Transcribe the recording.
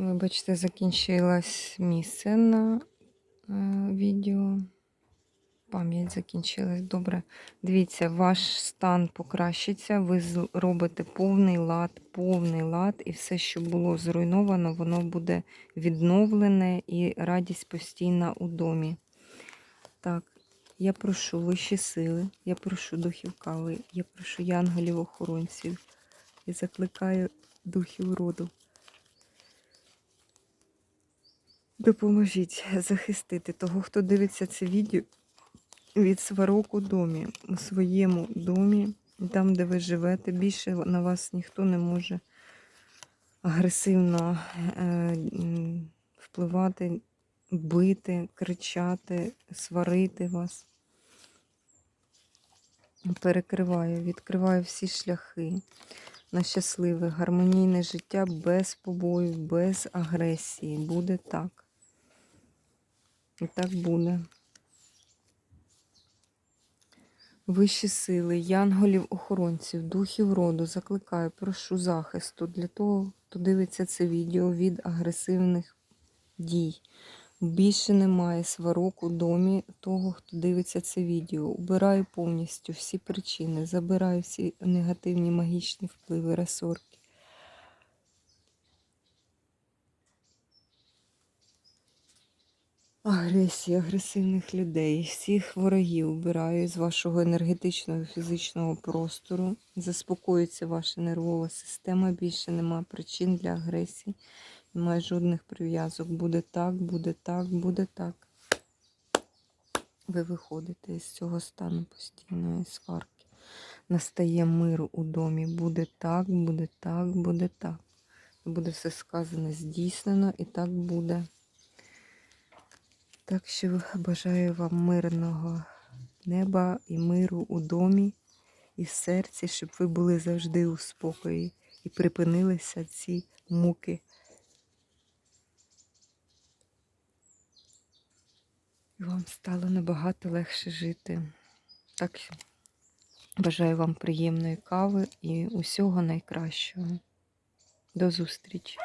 Вибачте, закінчилось місце на е, відео. Пам'ять закінчилась. Добре. Дивіться, ваш стан покращиться. Ви з- робите повний лад, повний лад, і все, що було зруйновано, воно буде відновлене і радість постійна у домі. Так, я прошу вищі сили, я прошу духів кави, я прошу янголів-охоронців. І закликаю духів роду. Допоможіть захистити того, хто дивиться це відео від сварок у домі, у своєму домі, там, де ви живете. Більше на вас ніхто не може агресивно е, впливати, бити, кричати, сварити вас. Перекриваю, відкриваю всі шляхи на щасливе, гармонійне життя без побоїв, без агресії. Буде так. І так буде. Вищі сили, янголів-охоронців, духів роду закликаю, прошу захисту для того, хто дивиться це відео від агресивних дій. Більше немає сварок у домі того, хто дивиться це відео. Убираю повністю всі причини, забираю всі негативні магічні впливи, ресорки. Агресії, агресивних людей, всіх ворогів убираю з вашого енергетичного фізичного простору. Заспокоїться ваша нервова система. Більше нема причин для агресії. Немає жодних прив'язок. Буде так, буде так, буде так. Ви виходите з цього стану постійної сварки. Настає мир у домі. Буде так, буде так, буде так. Буде все сказане, здійснено, і так буде. Так що бажаю вам мирного неба і миру у домі і в серці, щоб ви були завжди у спокої і припинилися ці муки. І вам стало набагато легше жити. Так що бажаю вам приємної кави і усього найкращого. До зустрічі!